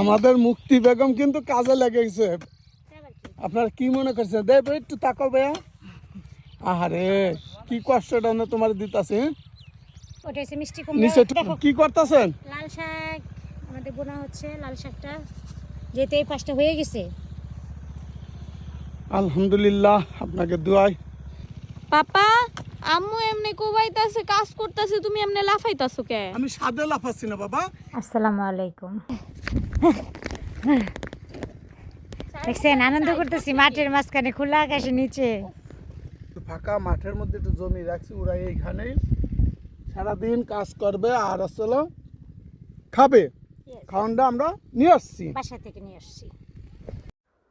আমাদের মুক্তি বেগম কিন্তু কাজে লেগেছে। আপনার কি মনে করছেন? দেব একটু তাকাও ভাইয়া। আহারে কি কষ্টটা না তোমার দিতাছে নিচে দেখো। কি করতেছেন? লাল শাক আমাদের বোনা হচ্ছে লাল শাকটা। যেহেতু এই পাশটা হয়ে গেছে। আলহামদুলিল্লাহ আপনাকে দোয়াই। পাপা আম্মু এমনি কোবাইতাছে কাজ করতেছে তুমি এমনি লাফাইতাছো কে? আমি সাদে লাফাচ্ছি না বাবা আসসালামু আলাইকুম। দেখছেন আনন্দ করতেছি মাঠের মাঝখানে খোলা আকাশের নিচে। ফাঁকা মাঠের মধ্যে একটু জমি রাখছি ওরা এইখানেই। সারাদিন কাজ করবে আর আসলে খাবে। খাওয়ানটা আমরা নিয়ে আসছি। বাসা থেকে নিয়ে আসছি।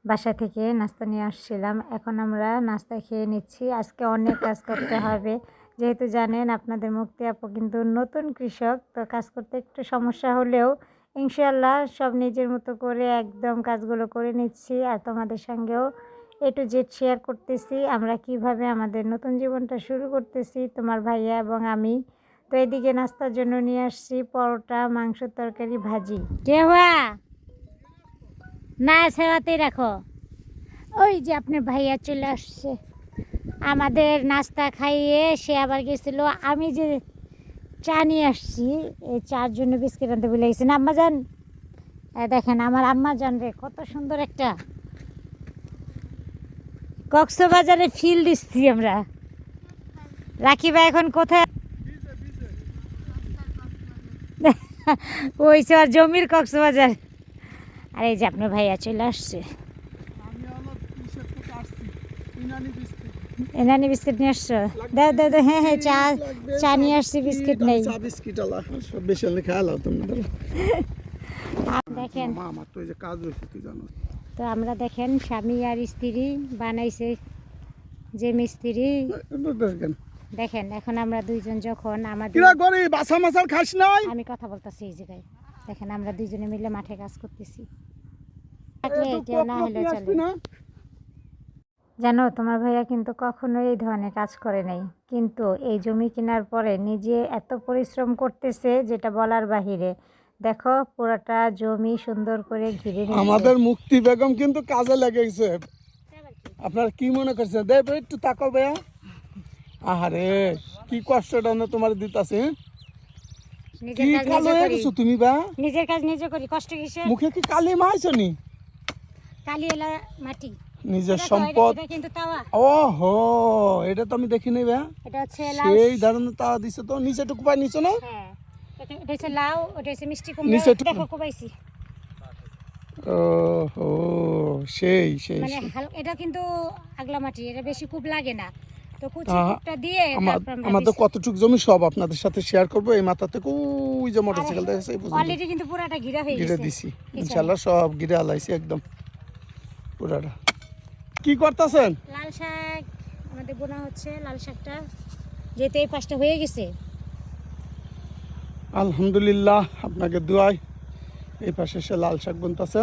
বাসা থেকে নাস্তা নিয়ে আসছিলাম। এখন আমরা নাস্তা খেয়ে নিচ্ছি। আজকে অনেক কাজ করতে হবে। যেহেতু জানেন আপনাদের মুক্তি আপু কিন্তু নতুন কৃষক তো কাজ করতে একটু সমস্যা হলেও ইনশাল্লাহ সব নিজের মতো করে একদম কাজগুলো করে নিচ্ছি আর তোমাদের সঙ্গেও এ টু জেড শেয়ার করতেছি। আমরা কীভাবে আমাদের নতুন জীবনটা শুরু করতেছি, তোমার ভাইয়া এবং আমি। তো এদিকে নাস্তার জন্য নিয়ে আসছি পরোটা, মাংস, তরকারি, ভাজি। কেওয়া না সেবাতেই রাখো। ওই যে আপনার ভাইয়া চলে আসছে। আমাদের নাস্তা খাইয়ে সে আবার গেছিল। আমি যে চা নিয়ে আসছি। এই চার জন্য বিস্কিট আনতে ভুলে গেছি। না, আম্মা যান। দেখেন, আমার আম্মা জান রে, কত সুন্দর একটা। কক্সবাজারে ফিল দিচ্ছি আমরা। রাখি ভাই এখন কোথায়? ওই আর জমির কক্সবাজার। আর এই যে আপনার ভাইয়া চলে আসছে। এনানি বিস্কিট নিয়ে আসছো? দাও দাও দাও হ্যাঁ হ্যাঁ চা চা নিয়ে আসছি বিস্কিট নেই। চা বিস্কিট আলা সব বেশি হলে তোমরা ধরো। দেখেন। আমার তো যে কাজ হয়েছে তুই জানো তো আমরা দেখেন স্বামী আর স্ত্রী বানাইছে যে মিস্ত্রি। দেখেন। দেখেন এখন আমরা দুইজন যখন আমাদের কিরা গরি বাসা খাস নাই? আমি কথা বলতেছি এই জায়গায়। দেখেন আমরা দুইজনে মিলে মাঠে কাজ করতেছি। থাকলে কোক না হলে চলে? জানো তোমার ভাইয়া কিন্তু কখনো এই ধরনের কাজ করে নাই। কিন্তু এই জমি কেনার পরে নিজে এত পরিশ্রম করতেছে যেটা বলার বাহিরে। দেখো পুরোটা জমি সুন্দর করে ঘিরে নিয়েছে। আমাদের মুক্তি বেগম কিন্তু কাজে লেগেছে। আপনার কি মনে করছেন? দেব একটু তাকাও ভাইয়া। আহারে কি কষ্টটা না তোমার দিতাছে নিজের কি কাজ কালো নিজে হয়ে গেছো তুমি বা নিজের কাজ নিজে করি। কষ্ট কিসে মুখে কি কালি মাইছো নি? কালি এলা মাটি। নিজের সম্পদ। এটা কিন্তু তাওয়া। ও হো এটা তো আমি দেখি নাই ভাইয়া এটা হচ্ছে সেই ধরনের তাওয়া দিছে তো নিচে টুকু পাই নিচে না? হ্যাঁ। লাউ মিষ্টি নিচে সেই সেই মানে এটা কিন্তু আগলা মাটি এটা বেশি খুব লাগে না। তো দিয়ে আমাদের কতটুক জমি সব আপনাদের সাথে শেয়ার করব এই মাথা থেকে ওই যে মোটরসাইকেল দেখেছে এই পর্যন্ত। অলরেডি কিন্তু পুরাটা ঘিরা হয়ে দিছি। সব আলাইছি একদম। পুরাটা। কি করতেছেন? লাল শাক আমাদের বোনা হচ্ছে লাল শাকটা। যেহেতু এই পাশটা হয়ে গেছে। আলহামদুলিল্লাহ আপনাকে দোয়াই। এই পাশে সে লাল শাক বুনতেছে।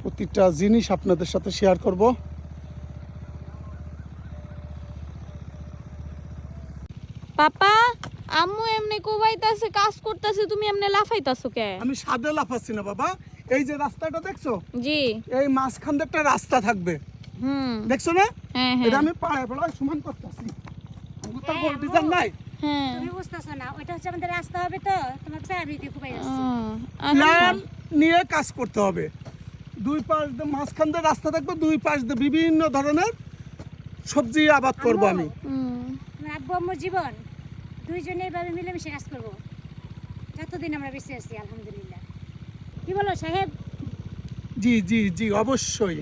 প্রতিটা জিনিস আপনাদের সাথে শেয়ার করব। পাপা আম্মু এমনি কোবাইতাছে কাজ করতেছে তুমি এমনি লাফাইতাছো কে? আমি সাদে লাফাচ্ছি না বাবা। এই যে রাস্তাটা দেখছ? জি। এই মাঝখান একটা রাস্তা থাকবে। হুম। দেখছ না? হ্যাঁ এটা হ্যাঁ আমি পায়ে পড়ায় সমান করতেছি। আমার গোল ডিজাইন নাই। হ্যাঁ। তুমি বুঝতেছো না ওইটা হচ্ছে আমাদের রাস্তা হবে তো তোমার চাবি দিয়ে খুবই ও, আসছে আচ্ছা। নিয়ে কাজ করতে হবে। দুই পাশ দিয়ে মাঝখান দিয়ে রাস্তা থাকবে দুই পাশ দিয়ে বিভিন্ন ধরনের সবজি আবাদ করব আমি। হুম। আমার আব্বু আম্মুর জীবন দুইজনে এইভাবে মিলেমিশে কাজ করব। যতদিন আমরা বেঁচে আছি আলহামদুলিল্লাহ। কি বলো সাহেব? জি জি জি অবশ্যই।